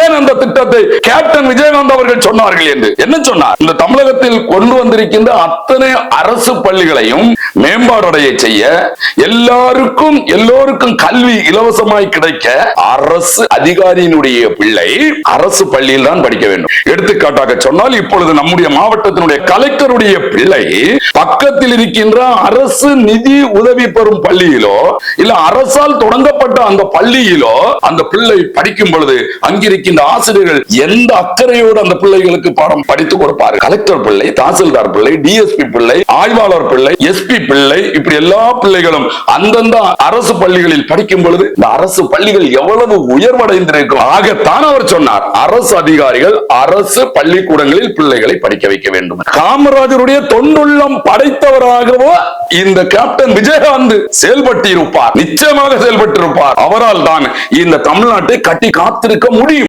ஏன் அந்த திட்டத்தை கேப்டன் விஜயகாந்த் அவர்கள் சொன்னார்கள் என்று? என்ன சொன்னார்? இந்த தமிழகத்தில் கொண்டு வந்திருக்கின்ற அத்தனை அரசு பள்ளிகளையும் மேம்பாடடைய செய்ய எல்லாருக்கும் எல்லோருக்கும் கல்வி இலவசமாய் கிடைக்க அரசு அதிகாரியினுடைய பிள்ளை அரசு பள்ளியில் தான் படிக்க வேண்டும். எடுத்துக்காட்டாக சொன்னால் இப்பொழுது நம்முடைய மாவட்டத்தினுடைய கலெக்டருடைய பிள்ளை பக்கத்தில் இருக்கின்ற அரசு நிதி உதவி பெறும் பள்ளியிலோ இல்ல அரசால் தொடங்கப்பட்ட அந்த பள்ளியிலோ அந்த பிள்ளை படிக்கும் பொழுது அங்கிருக்கின்ற ஆசிரியர்கள் எந்த அக்கறையோடு அந்த பிள்ளைகளுக்கு பாடம் படித்து கொடுப்பார் கலெக்டர் பிள்ளை தாசில்தார் பிள்ளை டிஎஸ்பி பிள்ளை ஆய்வாளர் பிள்ளை எஸ்பி பிள்ளை இப்படி எல்லா பிள்ளைகளும் அந்தந்த அரசு பள்ளிகளில் படிக்கும் பொழுது இந்த அரசு பள்ளிகள் எவ்வளவு உயர்வடைந்திருக்கும்? ஆகத்தான் அவர் சொன்னார் அரசு அதிகாரிகள் அரசு பள்ளிக்கூடங்களில் பிள்ளைகளை படிக்க வைக்க வேண்டும். காமராஜருடைய தொண்டுள்ளம் படைத்தவராகவோ இந்த கேப்டன் விஜயகாந்த் செயல்பட்டிருப்பார் நிச்சயமாக செயல்பட்டிருப்பார். அவரால் தான் இந்த தமிழ்நாட்டை கட்டி காத்திருக்க முடியும்.